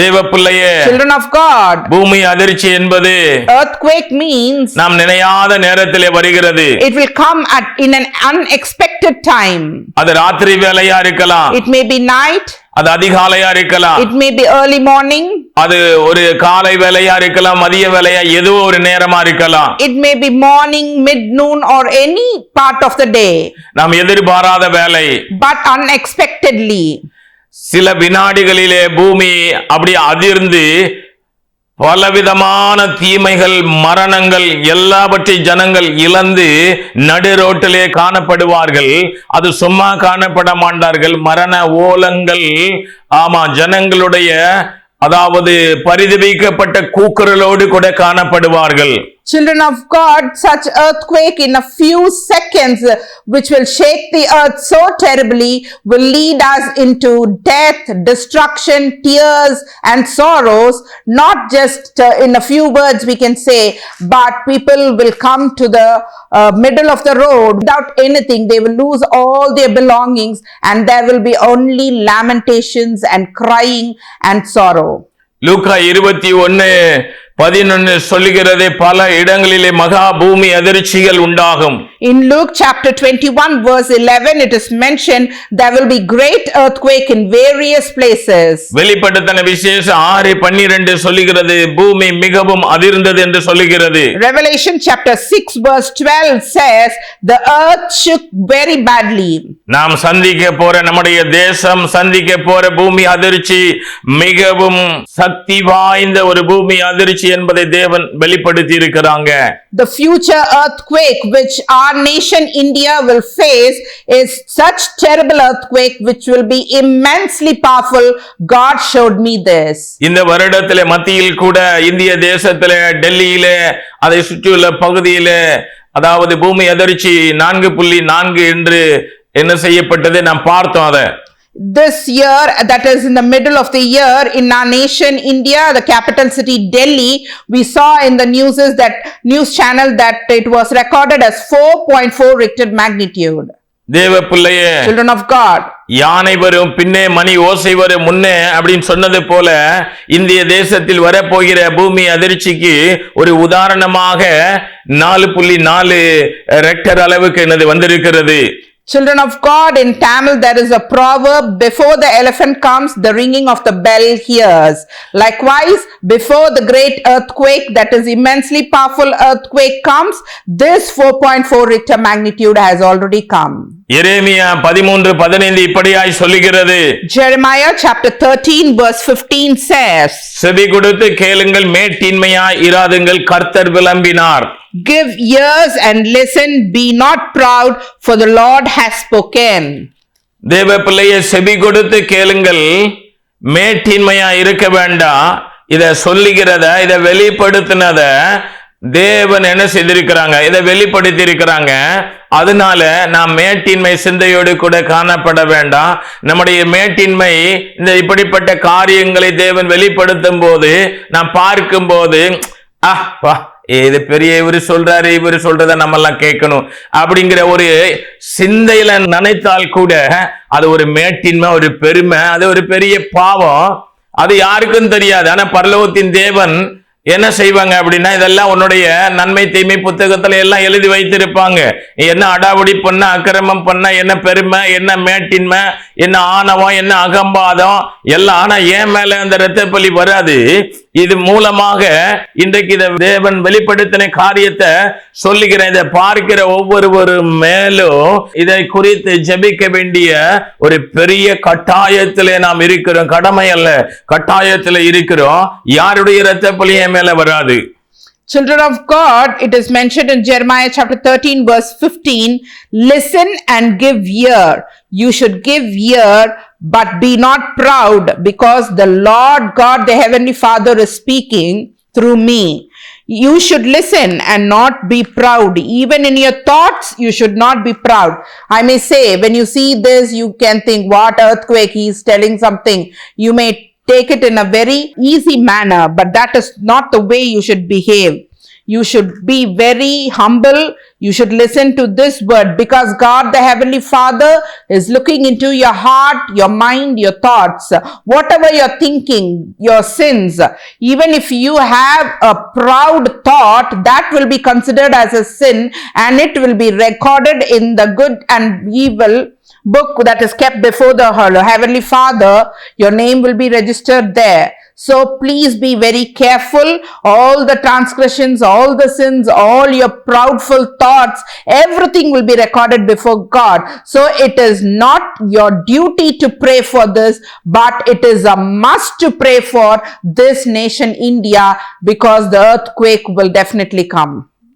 தேவ பிள்ளையே Children of God, பூமி அதிர்ச்சி என்பது earthquake means நாம் நினையாத நேரத்திலே வருகிறது it will come at in an unexpected time. அது ராத்திரி வேலையா இருக்கலாம் It may be night, அது அதிகாலையா இருக்கலாம் it may be early morning, அது ஒரு காலை வேலையா இருக்கலாம் மதிய வேலையா ஏதோ ஒரு நேரமா இருக்கலாம் it may be morning, mid noon, or any part of the day, நாம் எதிர்பாராத வேலை but unexpectedly. சில வினாடிகளிலே பூமி அப்படி அதிர்ந்து பலவிதமான தீமைகள் மரணங்கள் எல்லாவற்றை ஜனங்கள் இழந்து நடு ரோட்டிலே காணப்படுவார்கள். அது சும்மா காணப்பட மாட்டார்கள். மரண ஓலங்கள் ஆமா ஜனங்களுடைய அதாவது பரிதவிக்கப்பட்ட கூக்குரலோடு கூட காணப்படுவார்கள். Children of God, such earthquake in a few seconds, uh, which will shake the earth so terribly, will lead us into death, destruction, tears, and sorrows. Not just uh, in a few words we can say, but people will come to the uh, middle of the road without anything. They will lose all their belongings, and there will be only lamentations and crying and sorrow. லூக்கா இருபத்தி ஒன்னு பதினொன்னு சொல்லுகிறது பல இடங்களிலே மகா பூமி அதிர்ச்சிகள் உண்டாகும் In Luke chapter 21 verse 11 it is mentioned there will be great earthquake in various places. வெளிப்படுத்தின விசேஷம் ஆறு பன்னிரண்டு சொல்லுகிறது பூமி மிகவும் அதிர்ந்தது என்று சொல்லுகிறது Revelation chapter 6 verse 12 says the earth shook very badly. நாம் சந்திக்க போற நம்முடைய தேசம் சந்திக்க போற பூமி அதிர்ச்சி மிகவும் சக்தி வாய்ந்த ஒரு பூமி அதிர்ச்சி என்பதை தேவன் வெளிப்படுத்தி இருக்கிறாங்க The future earthquake which our nation India will face is such terrible earthquake which will be immensely powerful. God showed me this. இந்த வருடத்திலே மத்தியில் கூட இந்திய தேசத்திலே டெல்லியிலே அதை சுற்றியுள்ள பகுதியிலே அதாவது பூமி அதிர்ச்சி நான்கு புள்ளி நான்கு என்று என்ன செய்யப்பட்டது நாம் பார்த்தோம் அதை This year, that is in the middle of the year, in our nation, India, the capital city Delhi, we saw in the news is that news channel that it was recorded as 4.4 Richter magnitude. தேவ பிள்ளையே Children of God, யானை வரும் பின்னே மணி ஓசை வரும் முன்னே அப்படின்னு சொன்னது போல இந்திய தேசத்தில் வரப்போகிற பூமி அதிர்ச்சிக்கு ஒரு உதாரணமாக நாலு புள்ளி நாலு ரெக்டர் அளவுக்கு என்னது வந்திருக்கிறது children of God, in Tamil there is a proverb, before the elephant comes, the ringing of the bell hears. Likewise, before the great earthquake, that is immensely powerful earthquake comes, this 4.4 Richter magnitude has already come. எரேமியா பதிமூன்று பதினைந்து இப்படியாய் சொல்லுகிறது. Jeremiah chapter 13 verse 15 says, செவி கொடுத்து கேளுங்கள் மேட்டின்மையாய் இராதுங்கள் கர்த்தர் விளம்பினார். Give ears and listen, be not proud, for the Lord has spoken. தேவ பிள்ளையை செவி கொடுத்து கேளுங்கள் மேட்டின்மையா இருக்க வேண்டாம் இத சொல்லுகிறத இத வெளிப்படுத்தினத தேவன் என்ன செய்திருக்கிறாங்க? இதை வெளிப்படுத்தி இருக்கிறாங்க அதனால நாம் மேட்டின்மை சிந்தையோடு கூட காணப்பட வேண்டாம். நம்முடைய மேட்டின்மை இந்த இப்படிப்பட்ட காரியங்களை தேவன் வெளிப்படுத்தும் போது நாம் பார்க்கும் போது ஆஹ் வா இது பெரிய இவர் சொல்றாரு இவர் சொல்றத நம்ம எல்லாம் கேட்கணும். அப்படிங்கிற ஒரு சிந்தையில நினைத்தால் கூட அது ஒரு மேட்டின்மை ஒரு பெருமை அது ஒரு பெரிய பாவம். அது யாருக்கும் தெரியாது. ஆனா பரலோகத்தின் தேவன் என்ன செய்வாங்க அப்படின்னா இதெல்லாம் உன்னுடைய நன்மை தீமை புத்தகத்துல எல்லாம் எழுதி வைத்திருப்பாங்க. நீ என்ன அடாவடி பண்ண அக்கிரமம் பண்ண என்ன பெருமை என்ன மேட்டின்மை என்ன ஆணவம் என்ன அகம்பாதம் எல்லாம். ஆனா ஏன் மேல அந்த இரத்தப்பலி வராது. இது மூலமாக இன்றைக்கு இதை தேவன் வெளிப்படுத்தின காரியத்தை சொல்லுகிற இதை பார்க்கிற ஒவ்வொருவரும் மேலும் இதை குறித்து ஜெபிக்க வேண்டிய ஒரு பெரிய கட்டாயத்திலே நாம் இருக்கிறோம். கடமை அல்ல கட்டாயத்தில் இருக்கிறோம். யாருடைய இரத்த பலி மேல வராது? Children of God, it is mentioned in Jeremiah chapter 13, verse 15 Listen and give ear. You should give ear, but be not proud, because the Lord God, the Heavenly Father, is speaking through me. You should listen and not be proud. Even in your thoughts, you should not be proud. I may say, when you see this, you can think, what earthquake, he is telling something. You may take it in a very easy manner, but that is not the way you should behave. You should be very humble. You should listen to this word because God, the Heavenly Father, is looking into your heart, your mind, your thoughts, whatever you're thinking, your sins. Even if you have a proud thought, that will be considered as a sin and it will be recorded in the good and evil book that is kept before the Heavenly Father. Your name will be registered there. So please be very careful. All the transgressions, all the sins, all your proudful thoughts, everything will be recorded before God. So it is not your duty to pray for this, but it is a must to pray for this nation, India, because the earthquake will definitely come.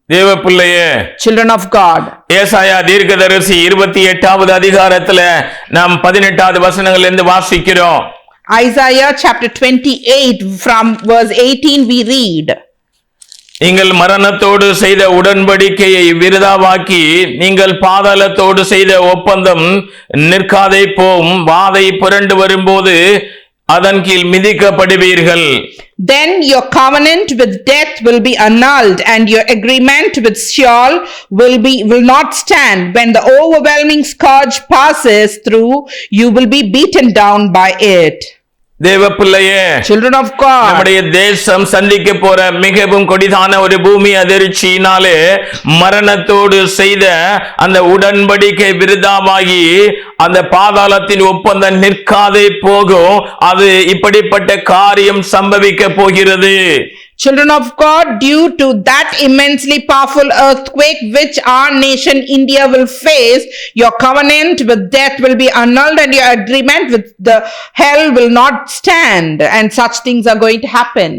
தேவ பிள்ளையே Children of God. ஏசாயா தீர்க்கதரிசி இருபத்தி எட்டாவது அதிகாரத்துல நாம் பதினெட்டாவது வசனங்களிலிருந்து வாசிக்கிறோம் Isaiah chapter 28 from verse 18 we read. நீங்கள் மரணத்தோடு செய்த உடன்படிக்கையை விருதாவாக்கி நீங்கள் பாதாளத்தோடு செய்த ஒப்பந்தம் நிற்காதே போம் வாதை புரண்டு வரும்போது அதன் கீழ் மிதிக்கப்படுவீர்கள் Then your covenant with death will be annulled and your agreement with Sheol will be, will not stand. When the overwhelming scourge passes through, you will be beaten down by it. தேவ பிள்ளையே Children of God, நம்முடைய தேசம் சந்திக்க போற மிகவும் கொடிதான ஒரு பூமி அதிர்ச்சியினாலே மரணத்தோடு செய்த அந்த உடன்படிக்கை விருதாவாகி அந்த பாதாளத்தின் ஒப்பந்தம் நிற்காதே போகும். அது இப்படிப்பட்ட காரியம் சம்பவிக்க போகிறது. children of God, due to that immensely powerful earthquake which our nation India will face, your covenant with death will be annulled and your agreement with the hell will not stand and such things are going to happen.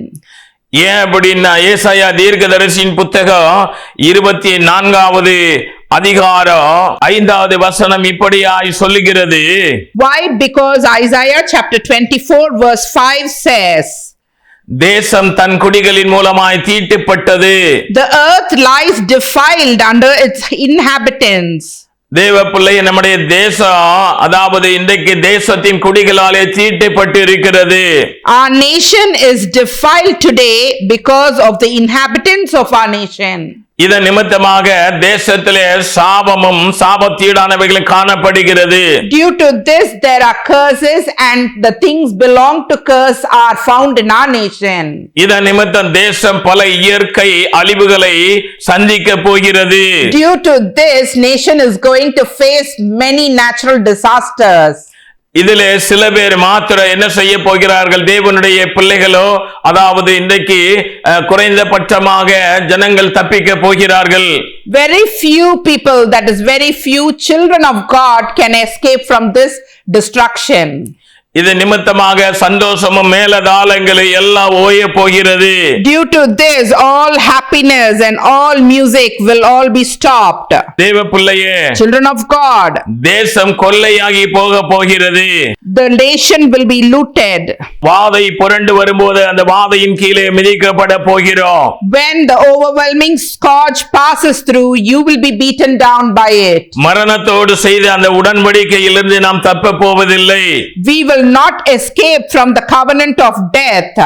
ஏன் அப்படின்னா ஏசாயா தீர்க்கதரிசியின் புத்தகம் இருபத்தி நான்காவது அதிகாரம் ஐந்தாவது வசனம் இப்படியாய் சொல்லுகிறது Why? Because Isaiah chapter 24 verse 5 says, தேசம் தன் குடிகளின் மூலமாய் தீட்டுப்பட்டது The earth lies defiled under its inhabitants. தேவ பிள்ளை நம்முடைய தேசம் அதாவது இன்றைக்கு தேசத்தின் குடிகளாலே தீட்டுப்பட்டு இருக்கிறது Our nation is defiled today because of the inhabitants of our nation. இதன் நிமித்தமாக தேசத்திலே சாபமும் சாபத்தீடானவைகளும் காணப்படுகிறது Due to this, there are curses, and the things belong to curse are found in our nation. இதன் நிமித்தம் தேசம் பல இயற்கை அழிவுகளை சந்திக்க போகிறது Due to this, nation is going to face many natural disasters. இதிலே சில பேர் மாத்திர என்ன செய்ய போகிறார்கள் தேவனுடைய பிள்ளைகளோ அதாவது இன்றைக்கு குறைந்தபட்சமாக ஜனங்கள் தப்பிக்க போகிறார்கள் Very few people, that is, very few children of God can escape from this destruction. இது நிமித்தமாக சந்தோஷமும் மேலதாளங்களும் எல்லாம் ஓய போகிறது Due to this, all happiness and all music will all be stopped. தேவ பிள்ளையே Children of God, தேசம் கொள்ளையாகி போக போகிறது the nation will be looted. வாதை புரண்டு வரும்போது அந்த வாதையின் கீழே மிதிக்கப்பட போகிறோம் When the overwhelming scourge passes through, you will be beaten down by it. மரணத்தோடு செய்த அந்த உடன்படிக்கையிலிருந்து நாம் தப்ப போவதில்லை We will not escape from the covenant of death.